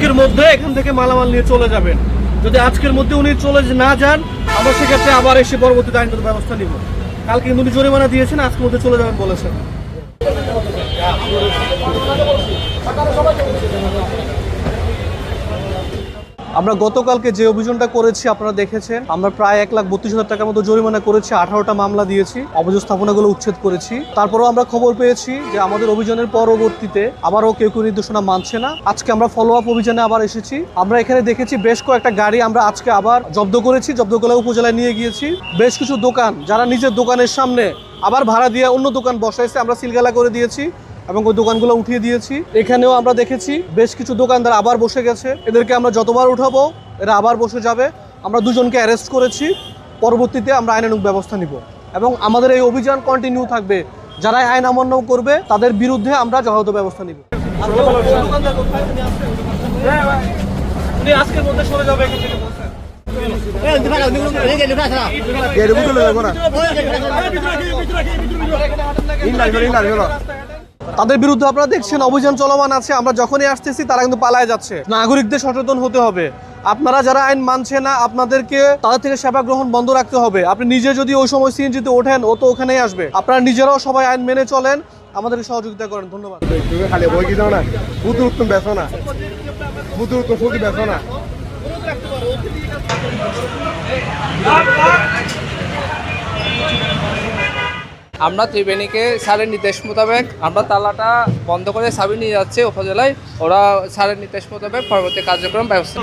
আজকের মধ্যে এখান থেকে মালামাল নিয়ে চলে যাবেন। যদি আজকের মধ্যে উনি চলে না যান, আমরা সেক্ষেত্রে আবার এসে পরবর্তীতে আইনগত ব্যবস্থা নিব। কালকে কিন্তু উনি জরিমানা দিয়েছেন, আজকের মধ্যে চলে যাবেন বলেছেন। আমরা গতকালকে যে অভিযানটা করেছি, আপনারা দেখেছেন। আমরা প্রায় এক লাখ বত্রিশ হাজার টাকার মতো জরিমানা করেছি, আঠারোটা মামলা দিয়েছি অবৈধ স্থাপনাগুলো উচ্ছেদ করেছি। তারপরেও আমরা খবর পেয়েছি যে আমাদের অভিযানের পরবর্তীতে আবারও কেউ কেউ নির্দেশনা মানছে না। আজকে আমরা ফলো আপ অভিযানে আবার এসেছি। আমরা এখানে দেখেছি বেশ কয়েকটা গাড়ি আমরা আজকে আবার জব্দ করেছি জব্দ করে উপজেলায় নিয়ে গিয়েছি। বেশ কিছু দোকান, যারা নিজের দোকানের সামনে আবার ভাড়া দিয়ে অন্য দোকান বসাইছে, আমরা সিলগালা করে দিয়েছি। এবং ওই দোকানগুলো উঠিয়ে দিয়েছি এখানেও আমরা দেখেছি বেশ কিছু দোকানদার আবার বসে গেছে এদেরকে আমরা যতবার উঠাবো এরা আবার বসে যাবে আমরা দুজনকে অ্যারেস্ট করেছি পরবর্তীতে আমরা আইনানুগ ব্যবস্থা নিব এবং আমাদের এই অভিযান কন্টিনিউ থাকবে যারা আইন অমান্য করবে তাদের বিরুদ্ধে আমরা যথাযথ ব্যবস্থা নিব আজকের মধ্যে সরে যাবে এখান থেকে বলছেন। তাদের বিরুদ্ধে আপনারা দেখছেন, অভিযান চলমান আছে, আমরা যখনই আসতেছি তারা কিন্তু পালায় যাচ্ছে। নাগরিকদের সচেতন হতে হবে। আপনারা যারা আইন মানছে না, আপনাদেরকে তাদের থেকে সেবা গ্রহণ বন্ধ রাখতে হবে। আপনি নিজে যদি ওই সময় সিএনজিতে ওঠেন, ও তো ওখানেই আসবে। আপনারা নিজেরাও সবাই আইন মেনে চলেন, আমাদেরকে সহযোগিতা করেন। ধন্যবাদ। উত্তম না। আমরা ত্রিবেণীকে স্যারের নির্দেশ মোতাবেক আমরা তালাটা বন্ধ করে সাবি নিয়ে যাচ্ছে উপজেলায়। ওরা স্যারের নির্দেশ মোতাবেক পরবর্তী কার্যক্রম ব্যবস্থা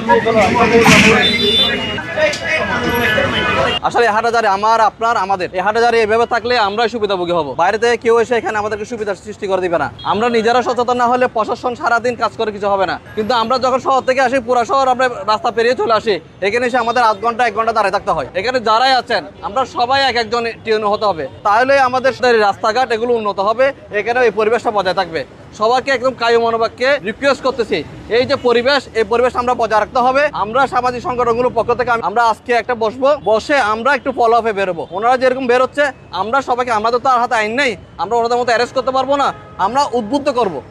আসলে এই হাটাজারি আমার, আপনার, আমাদের। এই হাটাজারি এভাবে থাকলে আমরাই সুবিধাভোগী হব। বাইরে থেকে কেউ এসে এখানে আমাদেরকে সুবিধা সৃষ্টি করে দিবে না। আমরা নিজেরা সচেতন না হলে প্রশাসন সারাদিন কাজ করে কিছু হবে না। কিন্তু আমরা যখন শহর থেকে আসি, পুরা শহর আমরা রাস্তা পেরিয়ে চলে আসি, এখানে এসে আমাদের আধ ঘণ্টা, এক ঘণ্টা দাঁড়িয়ে থাকতে হয়। এখানে যারাই আছেন, আমরা সবাই এক একজন টিউন হতে হবে। তাহলে আমাদের রাস্তাঘাট এগুলো উন্নত হবে এখানে এই পরিবেশটা বজায় থাকবে। সবাইকে একদম কায়ু মনোবাক্যে রিকোয়েস্ট করতেছি। এই যে পরিবেশ এই পরিবেশ আমরা বজায় রাখতে হবে। আমরা সামাজিক সংগঠনগুলোর পক্ষ থেকে আমরা আজকে একটা বসবো। বসে আমরা একটু ফলো আপে বেরোবো। ওনারা যেরকম বেরোচ্ছে আমরা সবাইকে আমাদের তো আর হাতে আইন নেই। আমরা ওনাদের মতো অ্যারেস্ট করতে পারব না। আমরা উদ্বুদ্ধ করব।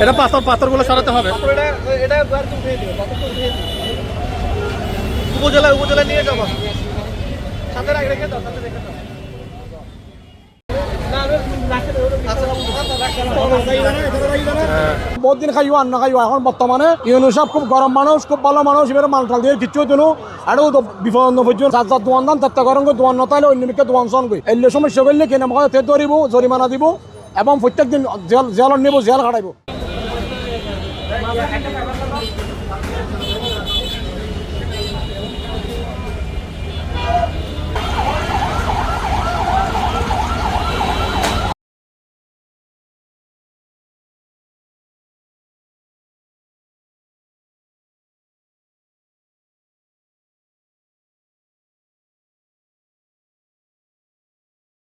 এটা পাথর পাথরগুলো সরাতে হবে। উপজেলায় উপজেলায় নিয়ে যাব। সাথে রাখ- রেখে দাও সাথে রেখে দাও। বহুত দিন খাইও আর না খাইও এখন বর্তমানে ইউনু সব খুব গরম মানুষ খুব ভালো মানুষ এবারে মাল টাল দিয়ে কিচ্ছু দিনু। আর বিপদ পর্যন্ত সাত সাত দোয়ান দান তাত্তা গরম করে দোয়ান নতাইলে অন্য মিকে দোয়ান সন গই এলে সমস্যা করলে কেন আমাকে তে ধরিব জরিমানা দিব, এবং প্রত্যেক দিন জেল জেল নিব, জেল খাটাইব